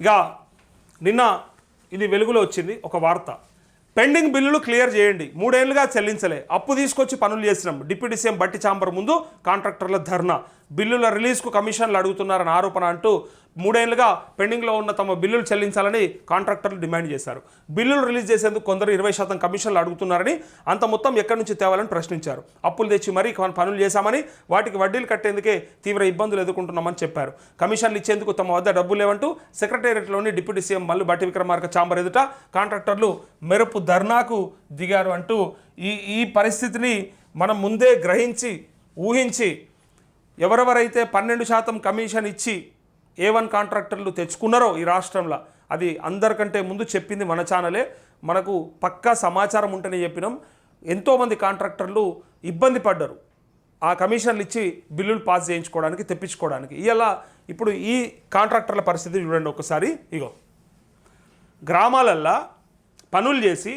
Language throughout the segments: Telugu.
ఇక నిన్న ఇది వెలుగులో వచ్చింది ఒక వార్త. పెండింగ్ బిల్లులు క్లియర్ చేయండి. మూడేళ్ళుగా చెల్లించలే. అప్పు తీసుకొచ్చి పనులు చేసినాం. డిప్యూటీ సీఎం బట్టి చాంబర్ ముందు కాంట్రాక్టర్ల ధర్నా. బిల్లుల రిలీజ్కు కమిషన్లు అడుగుతున్నారని ఆరోపణ అంటూ మూడేళ్ళుగా పెండింగ్లో ఉన్న తమ బిల్లులు చెల్లించాలని కాంట్రాక్టర్లు డిమాండ్ చేశారు. బిల్లులు రిలీజ్ చేసేందుకు కొందరు ఇరవై శాతం కమిషన్లు అడుగుతున్నారని అంత మొత్తం ఎక్కడి నుంచి తేవాలని ప్రశ్నించారు. అప్పులు తెచ్చి మరీ పనులు చేశామని వాటికి వడ్డీలు కట్టేందుకే తీవ్ర ఇబ్బందులు ఎదుర్కొంటున్నామని చెప్పారు. కమిషన్లు ఇచ్చేందుకు తమ వద్ద డబ్బులు లేవంటూ సెక్రటేరియట్లోని deputy CM Mallu Bhatti Vikramarka chamber ఎదుట కాంట్రాక్టర్లు మెరుపు ధర్నాకు దిగారు అంటూ ఈ ఈ పరిస్థితిని మనం ముందే గ్రహించి ఊహించి ఎవరెవరైతే పన్నెండు శాతం కమిషన్ ఇచ్చి ఏ వన్ కాంట్రాక్టర్లు తెచ్చుకున్నారో ఈ రాష్ట్రంలో అది అందరికంటే ముందు చెప్పింది మన ఛానలే. మనకు పక్కా సమాచారం ఉంటేనే చెప్పినాం. ఎంతోమంది కాంట్రాక్టర్లు ఇబ్బంది పడ్డారు. ఆ కమిషన్లు ఇచ్చి బిల్లులు పాస్ చేయించుకోవడానికి తెప్పించుకోవడానికి. ఇలా ఇప్పుడు ఈ కాంట్రాక్టర్ల పరిస్థితి చూడండి ఒకసారి. ఇగో గ్రామాలల్లో పనులు చేసి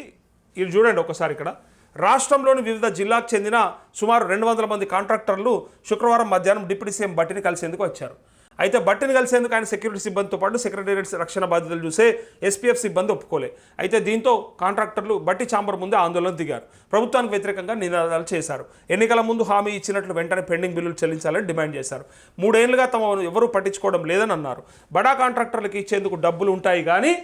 ఇది చూడండి ఒకసారి ఇక్కడ. రాష్ట్రంలోని వివిధ జిల్లాకు చెందిన సుమారు రెండు వందల మంది కాంట్రాక్టర్లు శుక్రవారం మధ్యాహ్నం డిప్యూటీ సీఎం బట్టిని కలిసేందుకు వచ్చారు. అయితే బట్టిని కలిసేందుకు ఆయన సెక్యూరిటీ సిబ్బందితో పాటు సెక్రటేరియట్ రక్షణ బాధ్యతలు చూసే ఎస్పీఎఫ్ సిబ్బంది ఒప్పుకోలే. అయితే దీంతో కాంట్రాక్టర్లు బట్టి చాంబర్ ముందే ఆందోళన దిగారు. ప్రభుత్వానికి వ్యతిరేకంగా నినాదాలు చేశారు. ఎన్నికల ముందు హామీ ఇచ్చినట్లు వెంటనే పెండింగ్ బిల్లులు చెల్లించాలని డిమాండ్ చేశారు. మూడేళ్ళుగా తమ ఎవరూ పట్టించుకోవడం లేదని అన్నారు. బడా కాంట్రాక్టర్లకు ఇచ్చేందుకు డబ్బులు ఉంటాయి కానీ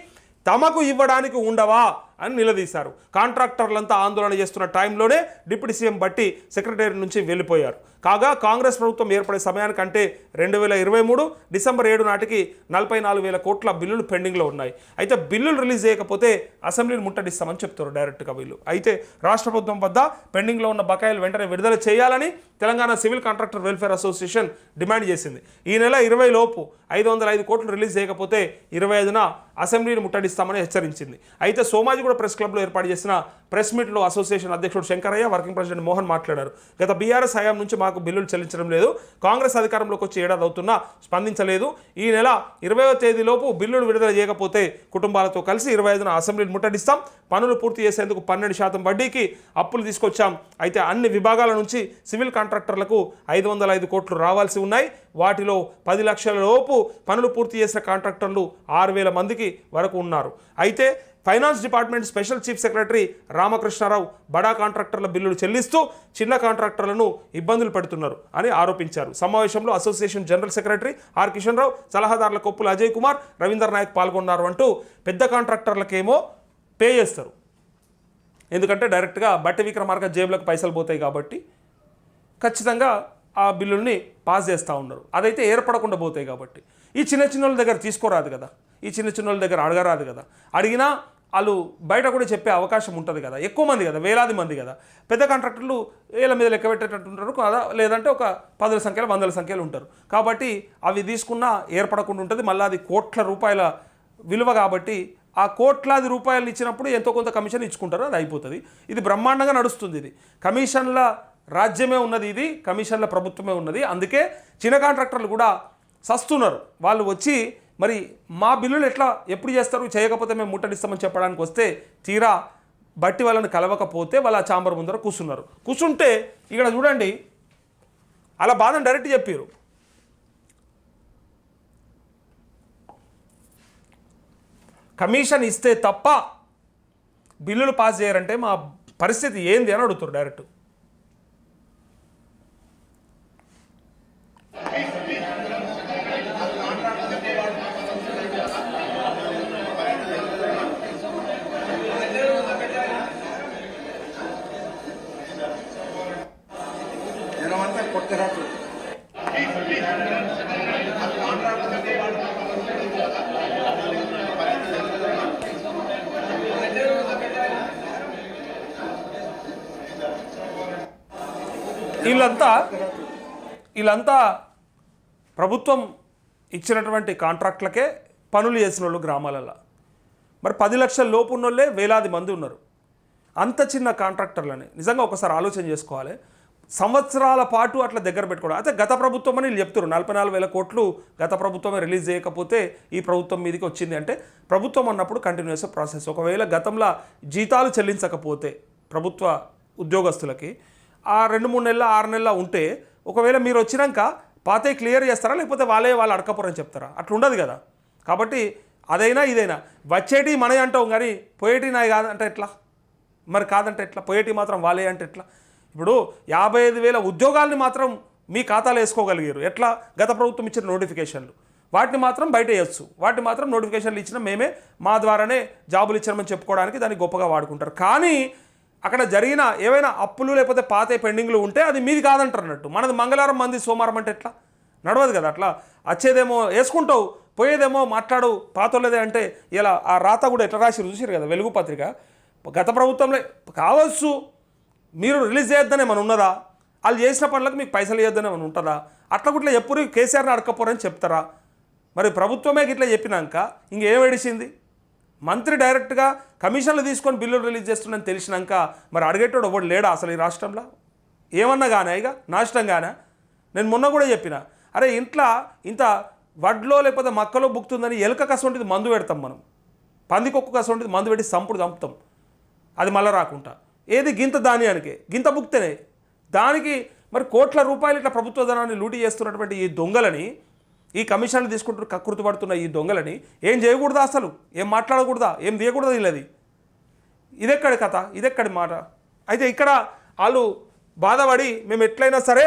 తమకు ఇవ్వడానికి ఉండవా? అని నిలదీశారు. కాంట్రాక్టర్లంతా ఆందోళన చేస్తున్న టైంలోనే డిప్యూటీ సీఎం బట్టి సెక్రటరీ నుంచి వెళ్ళిపోయారు. కాగా కాంగ్రెస్ ప్రభుత్వం ఏర్పడే సమయానికంటే రెండు వేల ఇరవై మూడు డిసెంబర్ ఏడు నాటికి నలభై నాలుగు వేల కోట్ల బిల్లులు పెండింగ్లో ఉన్నాయి. అయితే బిల్లులు రిలీజ్ చేయకపోతే అసెంబ్లీని ముట్టడిస్తామని చెప్తారు డైరెక్ట్గా వీళ్ళు. అయితే రాష్ట్ర ప్రభుత్వం వద్ద పెండింగ్లో ఉన్న బకాయిలు వెంటనే విడుదల చేయాలని Telangana civil contractor welfare association demand చేసింది. ఈ నెల ఇరవై లోపు ఐదు వందల ఐదు కోట్లు రిలీజ్ చేయకపోతే ఇరవై ఐదున అసెంబ్లీని ముట్టడిస్తామని హెచ్చరించింది. అయితే కూడా ప్రెస్ క్లబ్లో ఏర్పాటు చేసిన ప్రెస్ మీట్లో అసోసియేషన్ అధ్యక్షుడు శంకరయ్య వర్కింగ్ ప్రెసిడెంట్ మోహన్ మాట్లాడారు. గత బీఆర్ఎస్ హయాం నుంచి మాకు బిల్లులు చెల్లించడం లేదు. కాంగ్రెస్ అధికారంలోకి వచ్చి ఏడాది అవుతున్నా స్పందించలేదు. ఈ నెల ఇరవైవ తేదీలోపు బిల్లులు విడుదల చేయకపోతే కుటుంబాలతో కలిసి ఇరవై ఐదున అసెంబ్లీని ముట్టడిస్తాం. పనులు పూర్తి చేసేందుకు పన్నెండు శాతం వడ్డీకి అప్పులు తీసుకొచ్చాం. అయితే అన్ని విభాగాల నుంచి సివిల్ కాంట్రాక్టర్లకు ఐదు వందల ఐదు కోట్లు రావాల్సి ఉన్నాయి. వాటిలో పది లక్షల లోపు పనులు పూర్తి చేసిన కాంట్రాక్టర్లు ఆరు వేల మందికి వరకు ఉన్నారు. అయితే finance department special chief secretary Ramakrishna Rao బడా కాంట్రాక్టర్ల బిల్లులు చెల్లిస్తూ చిన్న కాంట్రాక్టర్లను ఇబ్బందులు పెడుతున్నారు అని ఆరోపించారు. సమావేశంలో association general secretary R Kishan Rao సలహాదారుల Koppula Ajay Kumar Ravinder Naik పాల్గొన్నారు అంటూ పెద్ద కాంట్రాక్టర్లకేమో పే చేస్తారు. ఎందుకంటే డైరెక్ట్గా బట్టి విక్రమార్క జేబులకు పైసలు పోతాయి కాబట్టి ఖచ్చితంగా ఆ బిల్లుల్ని పాస్ చేస్తూ ఉన్నారు. అదైతే ఏర్పడకుండా పోతాయి కాబట్టి. ఈ చిన్న చిన్న వాళ్ళ దగ్గర తీసుకోరాదు కదా. ఈ చిన్న చిన్న వాళ్ళ దగ్గర అడగరాదు కదా. అడిగినా వాళ్ళు బయట కూడా చెప్పే అవకాశం ఉంటుంది కదా. ఎక్కువ మంది కదా వేలాది మంది కదా. పెద్ద కాంట్రాక్టర్లు వేల మీద లెక్క పెట్టేటట్టు ఉంటారు కదా లేదంటే ఒక పదుల సంఖ్యలో వందల సంఖ్యలో ఉంటారు. కాబట్టి అవి తీసుకున్నా ఏర్పడకుండా ఉంటుంది. మళ్ళీ అది కోట్ల రూపాయల విలువ కాబట్టి ఆ కోట్లాది రూపాయలు ఇచ్చినప్పుడు ఎంతో కొంత కమిషన్ ఇచ్చుకుంటారు అది అయిపోతుంది. ఇది బ్రహ్మాండంగా నడుస్తుంది ఇది. కమిషన్ల రాజ్యమే ఉన్నది ఇది కమిషన్ల ప్రభుత్వమే ఉన్నది. అందుకే చిన్న కాంట్రాక్టర్లు కూడా సస్తున్నారు. వాళ్ళు వచ్చి మరి మా బిల్లులు ఎట్లా ఎప్పుడు చేస్తారు? చేయకపోతే మేము ముట్టడిస్తామని చెప్పడానికి వస్తే తీరా బట్టి వాళ్ళని కలవకపోతే వాళ్ళ చాంబర్ ముందర కూర్చున్నారు. కూర్చుంటే ఇక్కడ చూడండి అలా బాధను డైరెక్ట్ చెప్పారు. కమిషన్ ఇస్తే తప్ప బిల్లులు పాస్ చేయరంటే మా పరిస్థితి ఏంది అని అడుగుతారు డైరెక్ట్ వీళ్ళంతా వీళ్ళంతా ప్రభుత్వం ఇచ్చినటువంటి కాంట్రాక్ట్లకే పనులు చేసిన వాళ్ళు గ్రామాలలో. మరి పది లక్షల లోపు ఉన్నోళ్ళే వేలాది మంది ఉన్నారు. అంత చిన్న కాంట్రాక్టర్లని నిజంగా ఒకసారి ఆలోచన చేసుకోవాలి. సంవత్సరాల పాటు అట్లా దగ్గర పెట్టుకోవడం. అయితే గత ప్రభుత్వం అని వీళ్ళు చెప్తారు నలభై నాలుగు వేల కోట్లు గత ప్రభుత్వమే రిలీజ్ చేయకపోతే ఈ ప్రభుత్వం మీదకి వచ్చింది అంటే ప్రభుత్వం అన్నప్పుడు కంటిన్యూస్ ప్రాసెస్ ఒకవేళ గతంలో జీతాలు చెల్లించకపోతే ప్రభుత్వ ఉద్యోగస్తులకి ఆ రెండు మూడు నెలల ఆరు నెలల ఉంటే ఒకవేళ మీరు వచ్చినాక పాతే క్లియర్ చేస్తారా? లేకపోతే వాళ్ళే వాళ్ళు అడకపోరని చెప్తారా? అట్లా ఉండదు కదా. కాబట్టి అదైనా ఇదైనా. వచ్చేటి మనవి అంటాం కానీ పోయేటి నాయి కాదంటే ఎట్లా? మరి కాదంటే ఎట్లా? పోయేటి మాత్రం వాళ్ళే అంటే ఎట్లా? ఇప్పుడు యాభై ఐదు వేల ఉద్యోగాల్ని మాత్రం మీ ఖాతాలో వేసుకోగలిగారు. ఎట్లా? గత ప్రభుత్వం ఇచ్చిన నోటిఫికేషన్లు. వాటిని మాత్రం బయట వేయచ్చు. వాటిని మాత్రం నోటిఫికేషన్లు ఇచ్చిన మేమే మా ద్వారానే జాబులు ఇచ్చామని చెప్పుకోవడానికి దాన్ని గొప్పగా వాడుకుంటారు. కానీ అక్కడ జరిగిన ఏవైనా అప్పులు లేకపోతే పాత పెండింగ్లు ఉంటే అది మీది కాదంటారన్నట్టు మనది మంగళవారం మంది సోమవారం అంటే ఎట్లా? నడవదు కదా అట్లా. వచ్చేదేమో వేసుకుంటావు పోయేదేమో మాట్లాడు పాతోలేదే అంటే ఇలా ఆ రాత కూడా ఎట్లా రాసి చూసారు కదా వెలుగు పత్రిక? గత ప్రభుత్వంలో కావచ్చు. మీరు రిలీజ్ చేయొద్దని ఏమైనా ఉన్నదా? వాళ్ళు చేసిన పనులకు మీకు పైసలు ఇవ్వద్దని ఏమైనా ఉంటుందా? అట్లా గుట్లా ఎప్పుడు కేసీఆర్ని అడకపోరని చెప్తారా? మరి ప్రభుత్వమే గిట్లా చెప్పినాక ఇంకేం ఏడిచింది మంత్రి డైరెక్ట్గా కమిషన్లు తీసుకొని బిల్లులు రిలీజ్ చేస్తుందని తెలిసినాక మరి అడిగేటోడు ఒకటి లేడా అసలు ఈ రాష్ట్రంలో? ఏమన్నా కానీ ఇక నాశనం గానా? నేను మొన్న కూడా చెప్పిన. అరే ఇంట్లో ఇంత వడ్లో లేకపోతే మక్కలో బుక్తుందని ఎలుక కసంటిది మందు పెడతాం మనం. పందికొక్క కసంటిది మందు పెట్టి సంపుడు చంపుతాం. అది మళ్ళీ రాకుండా. ఏది గింత ధాన్యానికే? గింత బుక్తేనే. దానికి మరి కోట్ల రూపాయలు ఇట్లా ప్రభుత్వ ధనాన్ని లూటీ చేస్తున్నటువంటి ఈ దొంగలని ఈ కమిషన్లు తీసుకుంటూ కకృతి పడుతున్న ఈ దొంగలని ఏం చేయకూడదా అసలు? ఏం మాట్లాడకూడదా? ఏం తీయకూడదా వీళ్ళది? ఇదెక్కడి కథ? ఇదెక్కడి మాట? అయితే ఇక్కడ వాళ్ళు బాధపడి మేము ఎట్లయినా సరే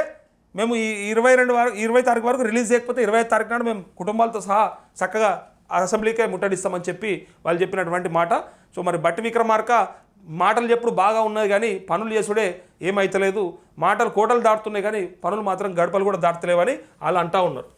మేము ఈ ఇరవై రెండు వరకు ఇరవై తారీఖు వరకు రిలీజ్ చేయకపోతే ఇరవై ఐదు తారీఖు నాడు మేము కుటుంబాలతో సహా చక్కగా అసెంబ్లీకే ముట్టడిస్తామని చెప్పి వాళ్ళు చెప్పినటువంటి మాట. సో మరి బట్టి విక్రమార్క మాటలు చెప్పుడు బాగా ఉన్నది కానీ పనులు చేసుడే ఏమైతలేదు. మాటలు కోటలు దాటుతున్నాయి కానీ పనులు మాత్రం గడపలు కూడా దాటలేవని వాళ్ళు అంటా ఉన్నారు.